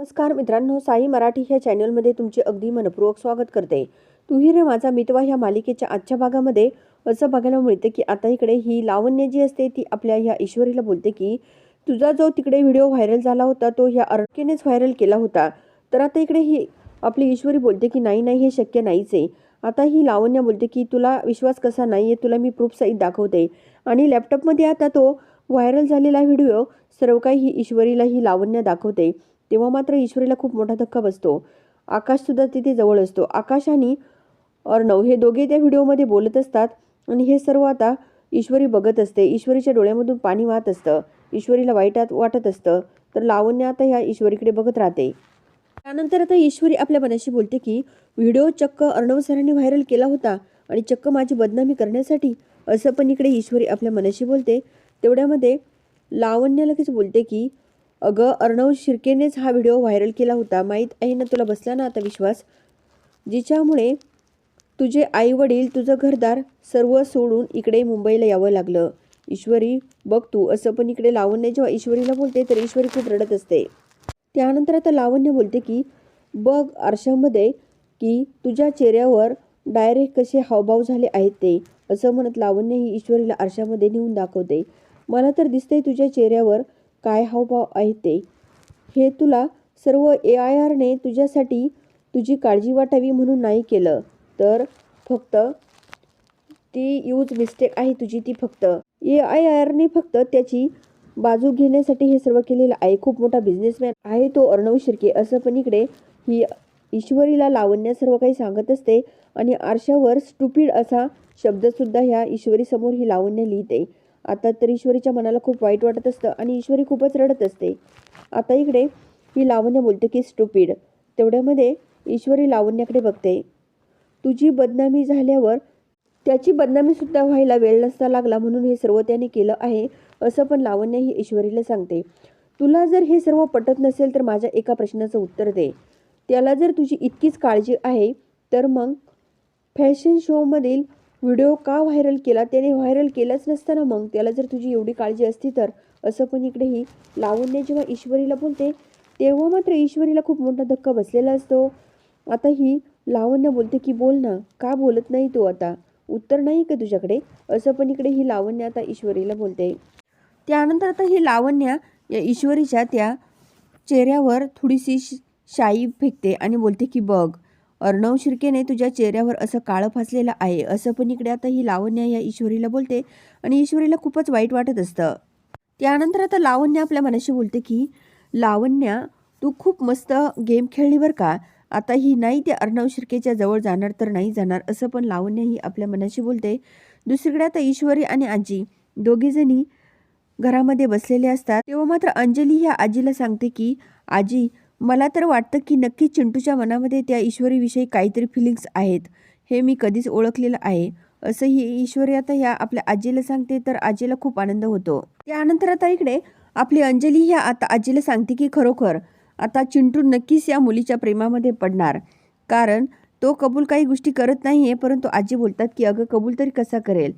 नमस्कार मित्रांनो साई मराठी ह्या चॅनलमध्ये तुमचे अगदी मनपूर्वक स्वागत करते. तुही रे माझा मितवा ह्या मालिकेच्या आजच्या भागामध्ये असं बघायला मिळतं की आता इकडे ही लावण्य जी असते ती आपल्या ह्या ईश्वरीला बोलते की तुझा जो तिकडे व्हिडिओ व्हायरल झाला होता तो ह्या अडकेनेच व्हायरल केला होता. तर आता इकडे ही आपली ईश्वरी बोलते की नाही नाही हे शक्य नाहीच आहे. आता ही लावण्य बोलते की तुला विश्वास कसा नाही आहे तुला मी प्रूफ सहित दाखवते. आणि लॅपटॉपमध्ये आता तो व्हायरल झालेला व्हिडिओ सर्व काही ही ईश्वरीला ही लावण्य दाखवते. तेव्हा मात्र ईश्वरीला खूप मोठा धक्का बसतो. आकाशसुद्धा तिथे जवळ असतो. आकाश आणि अर्णव हे दोघे त्या व्हिडिओमध्ये बोलत असतात आणि हे सर्व आता ईश्वरी बघत असते. ईश्वरीच्या डोळ्यामधून पाणी वाहत असतं. ईश्वरीला वाईटात वाटत असतं. तर लावण्य आता ह्या ईश्वरीकडे बघत राहते. त्यानंतर आता ईश्वरी आपल्या मनाशी बोलते की व्हिडिओ चक्क अर्णव सरांनी व्हायरल केला होता आणि चक्क माझी बदनामी करण्यासाठी असं पण इकडे ईश्वरी आपल्या मनाशी बोलते. तेवढ्यामध्ये लावण्य लगेच बोलते की अगं अर्णव शिर्केनेच हा व्हिडिओ व्हायरल केला होता. माहीत आहे ना तुला बसला ना आता विश्वास? जिच्यामुळे तुझे आई वडील तुझं घरदार सर्व सोडून इकडे मुंबईला यावं लागलं. ईश्वरी बघ तू असं पण इकडे लावण्य जेव्हा ईश्वरीला बोलते तर ईश्वरी खूप रडत असते. त्यानंतर आता लावण्य बोलते की बघ आरशामध्ये की तुझ्या चेहऱ्यावर डायरेक्ट कसे हावभाव झाले आहेत ते असं म्हणत लावण्य ही ईश्वरीला आरशामध्ये नेऊन दाखवते. मला तर दिसतंय तुझ्या चेहऱ्यावर काय हावभाव आहे ते? हे तुला सर्व ए आय आरने तुझ्यासाठी तुझी काळजी वाटावी म्हणून नाही केलं. तर फक्त ती यूज मिस्टेक आहे तुझी ती फक्त. ए आय आरने फक्त त्याची बाजू घेण्यासाठी हे सर्व केलेलं आहे. खूप मोठा बिझनेसमॅन आहे तो अर्णव शिर्के. असं पण इकडे ही ईश्वरीला लावण्या सर्व काही सांगत असते आणि आरशावर स्टुपिड असा शब्दसुद्धा ह्या ईश्वरीसमोर ही लावण्य लिहिते. आता तर ईश्वरीच्या मनाला खूप वाईट वाटत असतं आणि ईश्वरी खूपच रडत असते. आता इकडे ही लावण्य बोलते की स्टुपीड तेवढ्यामध्ये ईश्वरी लावण्याकडे बघते. तुझी बदनामी झाल्यावर त्याची बदनामीसुद्धा व्हायला वेळ नसता लागला म्हणून हे सर्व त्याने केलं आहे असं पण लावण्य ही ईश्वरीला सांगते. तुला जर हे सर्व पटत नसेल तर माझ्या एका प्रश्नाचं उत्तर दे. त्याला जर तुझी इतकीच काळजी आहे तर मग फॅशन शोमधील व्हिडिओ का व्हायरल केला? त्याने व्हायरल केलाच नसताना मग त्याला जर तुझी एवढी काळजी असती तर? असं पण इकडे ही लावण्य जेव्हा ईश्वरीला बोलते तेव्हा मात्र ईश्वरीला खूप मोठा धक्का बसलेला असतो. आता ही लावण्य बोलते की बोल ना का बोलत नाही तू आता? उत्तर नाही का तुझ्याकडे? असं पण इकडे ही लावण्य आता ईश्वरीला बोलते. त्यानंतर आता ही लावण्य या ईश्वरीच्या त्या चेहऱ्यावर थोडीशी श- शाई फेकते आणि बोलते की बघ अर्णव शिर्केने तुझ्या चेहऱ्यावर असं काळं फासलेलं आहे. असं पण इकडे आता ही लावण्या या ईश्वरीला बोलते आणि ईश्वरीला खूपच वाईट वाटत असतं. त्यानंतर आता लावण्या आपल्या मनाशी बोलते की लावण्या तू खूप मस्त गेम खेळली बरं का? आता ही नाही ते अर्णव शिर्केच्या जवळ जाणार तर नाही जाणार असं पण लावण्या ही आपल्या मनाशी बोलते. दुसरीकडे आता ईश्वरी आणि आजी दोघीजणी घरामध्ये बसलेले असतात. तेव्हा मात्र अंजली ह्या आजीला सांगते की आजी मला तर वाटतं की नक्की चिंटूच्या मनामध्ये त्या ईश्वरीविषयी काहीतरी फिलिंग्स आहेत. हे मी कधीच ओळखलेलं आहे. असं ही ईश्वरी आता ह्या आपल्या आजीला सांगते तर आजीला खूप आनंद होतो. त्यानंतर आता इकडे आपली अंजली ह्या आता आजीला सांगते की खरोखर आता चिंटू नक्कीच या मुलीच्या प्रेमामध्ये पडणार. कारण तो कबूल काही गोष्टी करत नाही आहे परंतु आजी बोलतात की अगं कबूल तरी कसा करेल?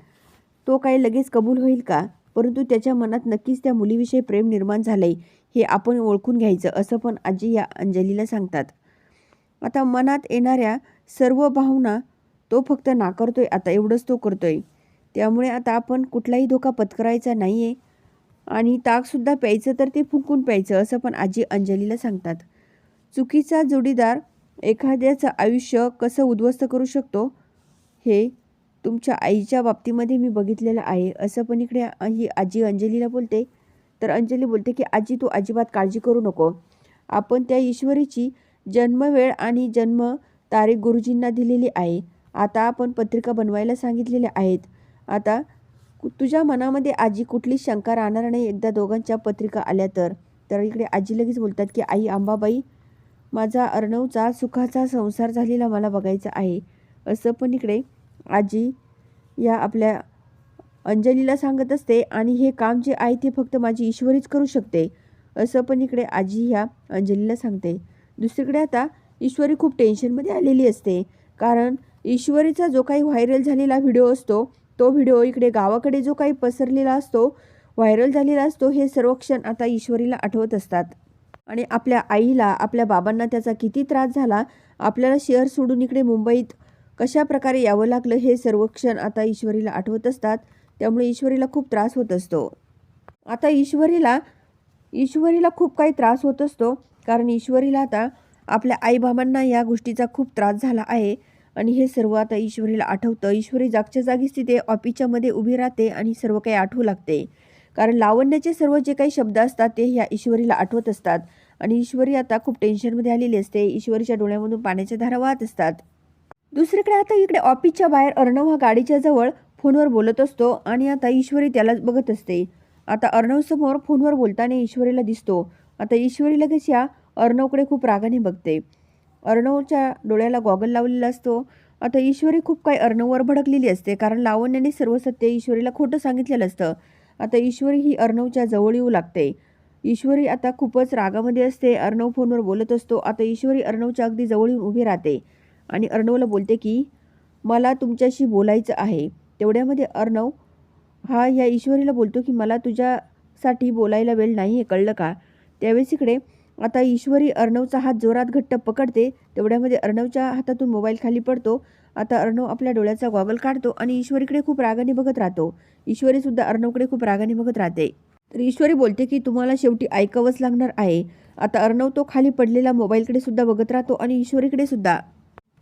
तो काही लगेच कबूल होईल का? परंतु त्याच्या मनात नक्कीच त्या मुलीविषयी प्रेम निर्माण झालंय. हे आपण ओळखून घ्यायचं असं पण आजी या अंजलीला सांगतात. आता मनात येणाऱ्या सर्व भावना तो फक्त नाकारतोय आता एवढंच तो करतोय. त्यामुळे आता आपण कुठलाही धोका पत्करायचा नाही आहे आणि ताकसुद्धा प्यायचं तर ते फुंकून प्यायचं असं पण आजी अंजलीला सांगतात. चुकीचा जोडीदार एखाद्याचं आयुष्य कसं उद्ध्वस्त करू शकतो हे तुमच्या आईच्या बाबतीमध्ये मी बघितलेलं आहे असं पण इकडे ही आजी अंजलीला बोलते. तर अंजली बोलते की आजी तू अजिबात काळजी करू नको. आपण त्या ईश्वरीची जन्मवेळ आणि जन्म तारीख गुरुजींना दिलेली आहे. आता आपण पत्रिका बनवायला सांगितलेल्या आहेत. आता तुझ्या मनामध्ये आजी कुठलीच शंका राहणार नाही. एकदा दोघांच्या पत्रिका आल्या तर. तर इकडे आजी लगेच बोलतात की आई अंबाबाई माझा अर्णवचा सुखाचा संसार झालेला मला बघायचा आहे. असं पण इकडे आजी या आपल्या अंजलीला सांगत असते आणि हे काम जे आहे ते फक्त माझी ईश्वरीच करू शकते. असं पण इकडे आजी ह्या अंजलीला सांगते. दुसरीकडे आता ईश्वरी खूप टेन्शनमध्ये आलेली असते कारण ईश्वरीचा जो काही व्हायरल झालेला व्हिडिओ असतो तो व्हिडिओ इकडे गावाकडे जो काही पसरलेला असतो व्हायरल झालेला असतो हे सर्व क्षण आता ईश्वरीला आठवत असतात. आणि आपल्या आईला आपल्या बाबांना त्याचा किती त्रास झाला आपल्याला शहर सोडून इकडे मुंबईत कशा प्रकारे यावं लागलं हे सर्व क्षण आता ईश्वरीला आठवत असतात. त्यामुळे ईश्वरीला खूप त्रास होत असतो. आता ईश्वरीला ईश्वरीला खूप काही त्रास होत असतो. कारण ईश्वरीला आता आपल्या आईबाबांना या गोष्टीचा खूप त्रास झाला आहे. आणि हे सर्व आता ईश्वरीला आठवतं. ईश्वरी जागच्या जागीच तिथे ऑफिसच्यामध्ये उभी राहते आणि सर्व काही आठवू लागते. कारण लावण्याचे सर्व जे काही शब्द असतात ते ह्या ईश्वरीला आठवत असतात. आणि ईश्वरी आता खूप टेन्शनमध्ये आलेली असते. ईश्वरीच्या डोळ्यामधून पाण्याच्या धारा वाहत असतात. दुसरीकडे आता इकडे ऑफिसच्या बाहेर अर्णव हा गाडीच्या जवळ फोनवर बोलत असतो आणि आता ईश्वरी त्याला बघत असते. आता अर्णव समोर फोनवर बोलताना ईश्वरीला दिसतो. आता ईश्वरी लगेच या अर्णवकडे खूप रागाने बघते. अर्णवच्या डोळ्याला गॉगल लावलेला असतो. आता ईश्वरी खूप काही अर्णववर भडकलेली असते कारण लावण्याने सर्व सत्य ईश्वरीला खोटं सांगितलेलं असतं. आता ईश्वरी ही अर्णवच्या जवळ येऊ लागते. ईश्वरी आता खूपच रागामध्ये असते. अर्णव फोनवर बोलत असतो. आता ईश्वरी अर्णवच्या अगदी जवळ येऊन उभी राहते आणि अर्णवला बोलते की मला तुमच्याशी बोलायचं आहे. तेवढ्यामध्ये अर्णव हा या ईश्वरीला बोलतो की मला तुझ्यासाठी बोलायला वेळ नाही आहे कळलं का? त्यावेळेस इकडे आता ईश्वरी अर्णवचा हात जोरात घट्ट पकडते तेवढ्यामध्ये अर्णवच्या हातातून मोबाईल खाली पडतो. आता अर्णव आपल्या डोळ्याचा गॉगल काढतो आणि ईश्वरीकडे खूप रागाने बघत राहतो. ईश्वरीसुद्धा अर्णवकडे खूप रागाने बघत राहते. तर ईश्वरी बोलते की तुम्हाला शेवटी ऐकावंच लागणार आहे. आता अर्णव तो खाली पडलेला मोबाईलकडे सुद्धा बघत राहतो आणि ईश्वरीकडे सुद्धा.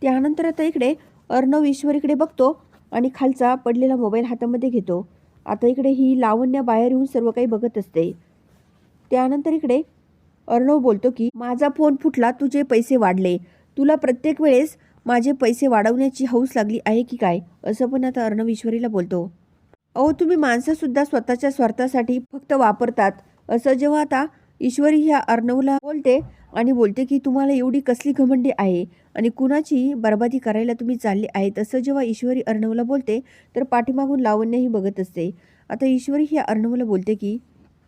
त्यानंतर आता इकडे अर्णव ईश्वरीकडे बघतो. आणि खालचा पडलेला मोबाईल हातामध्ये घेतो. आता इकडे ही लावण्य बाहेर येऊन सर्व काही बघत असते. त्यानंतर इकडे अर्णव बोलतो की माझा फोन फुटला तुझे पैसे वाढले. तुला प्रत्येक वेळेस माझे पैसे वाढवण्याची हौस लागली आहे की काय? असं पण आता अर्णव ईश्वरीला बोलतो. अहो तुम्ही माणसंसुद्धा स्वतःच्या स्वार्थासाठी फक्त वापरतात. असं जेव्हा आता ईश्वरी ह्या अर्णवला बोलते आणि बोलते की तुम्हाला एवढी कसली घमंडी आहे? आणि कुणाची बर्बादी करायला तुम्ही चालले आहेत? असं जेव्हा ईश्वरी अर्णवला बोलते तर पाठीमागून लावण्याही बघत असते. आता ईश्वरी ह्या अर्णवला बोलते की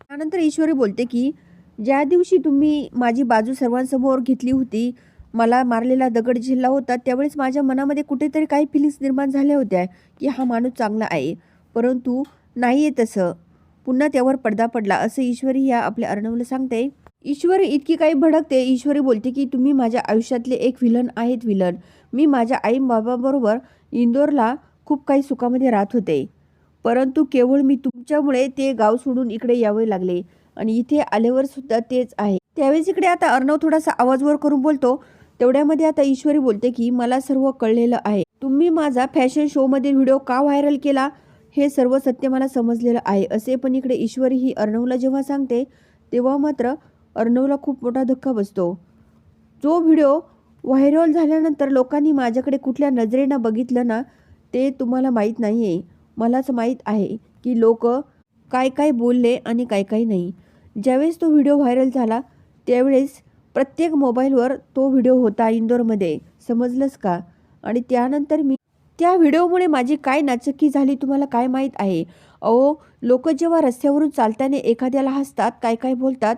त्यानंतर ईश्वरी बोलते की ज्या दिवशी तुम्ही माझी बाजू सर्वांसमोर घेतली होती मला मारलेला दगड झेलला होता त्यावेळेस माझ्या मनामध्ये कुठेतरी काही फिलिंग्स निर्माण झाल्या होत्या की हा माणूस चांगला आहे. परंतु नाही आहे तसं. पुन्हा त्यावर पडदा पडला असं ईश्वरी या आपल्या अर्णवला सांगते. ईश्वरी इतकी काही भडकते ईश्वरी बोलते की तुम्ही माझ्या आयुष्यातले एक विलन आहेत विलन मी माझ्या आई बाबाबरोबर इंदोरला खूप काही सुखामध्ये राहत होते. परंतु केवळ मी तुमच्यामुळे ते गाव सोडून इकडे यावे लागले. आणि इथे आल्यावर सुद्धा तेच आहे. त्यावेळेस इकडे आता अर्णव थोडासा आवाजवर करून बोलतो. तेवढ्यामध्ये आता ईश्वरी बोलते की मला सर्व कळलेलं आहे. तुम्ही माझा फॅशन शोमध्ये व्हिडिओ का व्हायरल केला? हे सर्व सत्य मला समजलेलं आहे. असे पण इकडे ईश्वरी ही अर्णवला जेव्हा सांगते तेव्हा मात्र अर्णवला खूप मोठा धक्का बसतो. जो व्हिडिओ व्हायरल झाल्यानंतर लोकांनी माझ्याकडे कुठल्या नजरेनं बघितलं ना ते तुम्हाला माहीत नाही आहे मलाच माहीत आहे की लोक काय काय बोलले आणि काय काय नाही. ज्यावेळेस तो व्हिडिओ व्हायरल झाला त्यावेळेस प्रत्येक मोबाईलवर तो व्हिडिओ होता इंदोरमध्ये. समजलंच का? आणि त्यानंतर मी त्या व्हिडिओमुळे माझी काय नाचकी झाली तुम्हाला काय माहीत आहे? अहो लोक जेव्हा रस्त्यावरून चालताना एखाद्याला हसतात काय काय बोलतात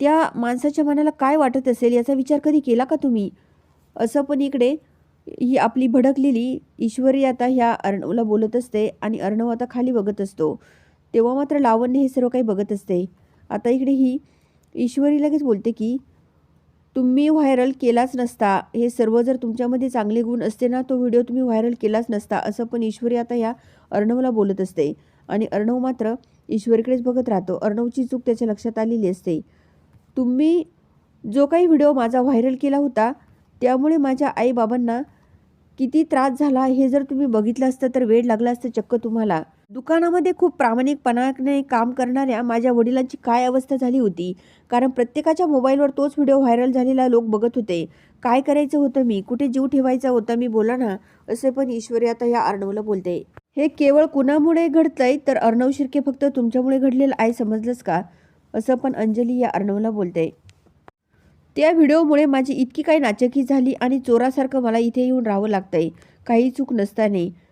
त्या माणसाच्या मनाला काय वाटत असेल याचा विचार कधी केला का तुम्ही? असं पण इकडे ही आपली भडकलेली ईश्वरी आता ह्या अर्णवला बोलत असते आणि अर्णव आता खाली बघत असतो. तेव्हा मात्र लावण्य हे सर्व काही बघत असते. आता इकडे ही ईश्वरी लगेच बोलते की तुम्ही व्हायरल केलाच नसता हे सर्व जर तुमच्यामध्ये चांगले गुण असते ना तो व्हिडिओ तुम्ही व्हायरल केलाच नसता असं पण ईश्वरी आता ह्या अर्णवला बोलत असते. आणि अर्णव मात्र ईश्वरीकडेच बघत राहतो. अर्णवची चूक त्याच्या लक्षात आलेली असते. तुम्ही जो काही व्हिडिओ माझा व्हायरल केला होता त्यामुळे माझ्या आईबाबांना किती त्रास झाला हे जर तुम्ही बघितलं असतं तर वेळ लागला असतं चक्क तुम्हाला. दुकानामध्ये खूप प्रामाणिकपणाने काम करणाऱ्या माझ्या वडिलांची काय अवस्था झाली होती? कारण प्रत्येकाच्या मोबाईलवर तोच व्हिडिओ व्हायरल झालेला लोक बघत होते. काय करायचं होतं मी? कुठे जीव ठेवायचा होता मी? बोला ना. असे पण ईश्वरी आता या अर्णवला बोलते. हे केवळ कुणामुळे घडतंय? तर अर्णव शिर्के फक्त तुमच्यामुळे घडलेलं आहे समजलंच का? असं पण अंजली या अर्णवला बोलते. त्या व्हिडिओमुळे माझी इतकी काही नाचकी झाली आणि चोरासारखं मला इथे येऊन राहावं लागतंय. काही चूक नसताना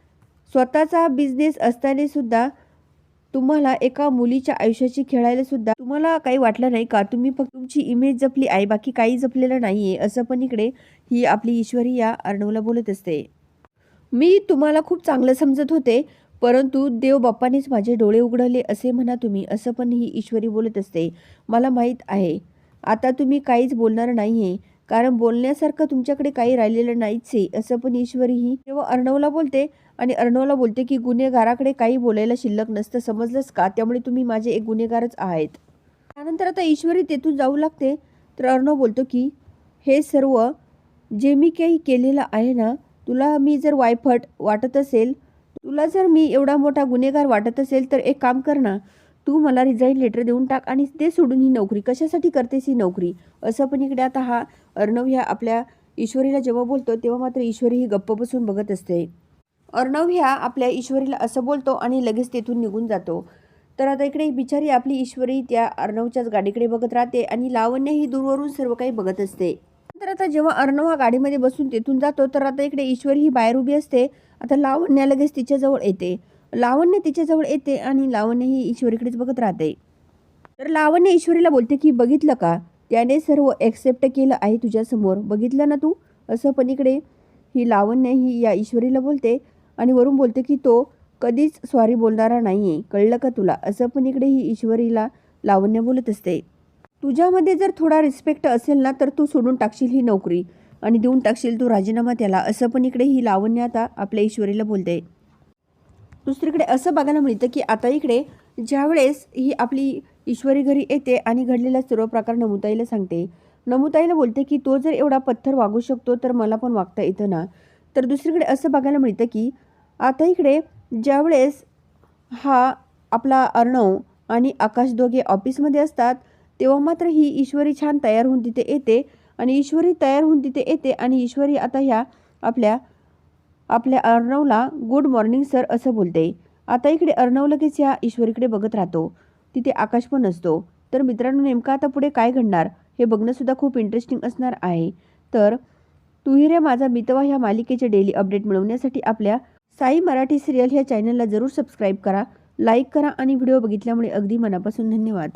स्वतःचा बिझनेस असताना सुद्धा तुम्हाला एका मुलीच्या आयुष्याची खेळायला सुद्धा तुम्हाला काही वाटलं नाही का? तुम्ही फक्त तुमची इमेज जपली आहे बाकी काही जपलेलं नाही आहे असं पण इकडे ही आपली ईश्वरी या अर्णवला बोलत असते. मी तुम्हाला खूप चांगलं समजत होते परंतु देव बाप्पानेच माझे डोळे उघडले असे म्हणा तुम्ही असं पण ही ईश्वरी बोलत असते. मला माहीत आहे. आता तुम्ही काहीच बोलणार नाही आहे कारण बोलण्यासारखं तुमच्याकडे काही राहिलेलं नाहीच आहे असं पण ईश्वरी ही. तेव्हा अर्णवला बोलते आणि अर्णवला बोलते की गुन्हेगाराकडे काही बोलायला शिल्लक नसतं समजलंच का? त्यामुळे तुम्ही माझे एक गुन्हेगारच आहेत. त्यानंतर आता ईश्वरी तेथून जाऊ लागते. तर अर्णव बोलतो की हे सर्व जे मी काही केलेलं आहे ना तुला मी जर वायफट वाटत असेल तुला जर मी एवढा मोठा गुन्हेगार वाटत असेल तर एक काम कर ना तू मला रिझाईन लेटर देऊन टाक आणि ते सोडून ही नोकरी. कशासाठी करतेस ही नोकरी? असं पण इकडे आता हा अर्णव ह्या आपल्या ईश्वरीला जेव्हा बोलतो तेव्हा मात्र ईश्वरी ही गप्प बसून बघत असते. अर्णव ह्या आपल्या ईश्वरीला असं बोलतो आणि लगेच तेथून निघून जातो. तर आता इकडे बिचारी आपली ईश्वरी त्या अर्णवच्याच गाडीकडे बघत राहते आणि लावण्य ही दूरवरून सर्व काही बघत असते. तर आता जेव्हा अर्णव हा गाडीमध्ये बसून तेथून जातो तर आता इकडे ईश्वरी ही बाहेर उभी असते. आता लावण्या लगेच तिच्याजवळ येते. लावण्य तिच्याजवळ येते आणि लावण्य ही ईश्वरीकडेच बघत राहते. तर लावण्य ईश्वरीला बोलते की बघितलं का? त्याने सर्व ॲक्सेप्ट केलं आहे तुझ्यासमोर. बघितलं ना तू? असं पण इकडे ही लावण्य ही या ईश्वरीला बोलते आणि वरून बोलते की तो कधीच सॉरी बोलणारा नाही आहे कळलं का तुला? असं पण इकडे ही ईश्वरीला लावण्य बोलत असते. तुझ्यामध्ये जर थोडा रिस्पेक्ट असेल ना तर तू सोडून टाकशील ही नोकरी आणि देऊन टाकशील तू राजीनामा त्याला. असं पण इकडे ही लावण्य आता आपल्या ईश्वरीला बोलते. दुसरीकडे असं बघायला मिळतं की आता इकडे ज्यावेळेस ही आपली ईश्वरी घरी येते आणि घडलेला सर्व प्रकार नमुताईला सांगते. नमुताईला बोलते की तो जर एवढा पत्थर वागू शकतो तर मला पण वागता येतं ना? तर दुसरीकडे असं बघायला मिळतं की आता इकडे ज्यावेळेस हा आपला अर्णव आणि आकाश दोघे ऑफिसमध्ये असतात तेव्हा मात्र ही ईश्वरी छान तयार होऊन तिथे येते आणि ईश्वरी तयार होऊन तिथे येते आणि ईश्वरी आता ह्या आपल्या आपल्या अर्णवला गुड मॉर्निंग सर असं बोलते. आता इकडे अर्णव लगेच या ईश्वरीकडे बघत राहतो. तिथे आकाश पण असतो तर मित्रांनो नेमकं आता पुढे काय घडणार? हे बघणंसुद्धा खूप इंटरेस्टिंग असणार आहे. तर तुही रे माझा मितवा ह्या मालिकेचे डेली अपडेट मिळवण्यासाठी आपल्या साई मराठी सिरियल ह्या चॅनलला जरूर सबस्क्राईब करा लाईक करा आणि व्हिडिओ बघितल्यामुळे अगदी मनापासून धन्यवाद.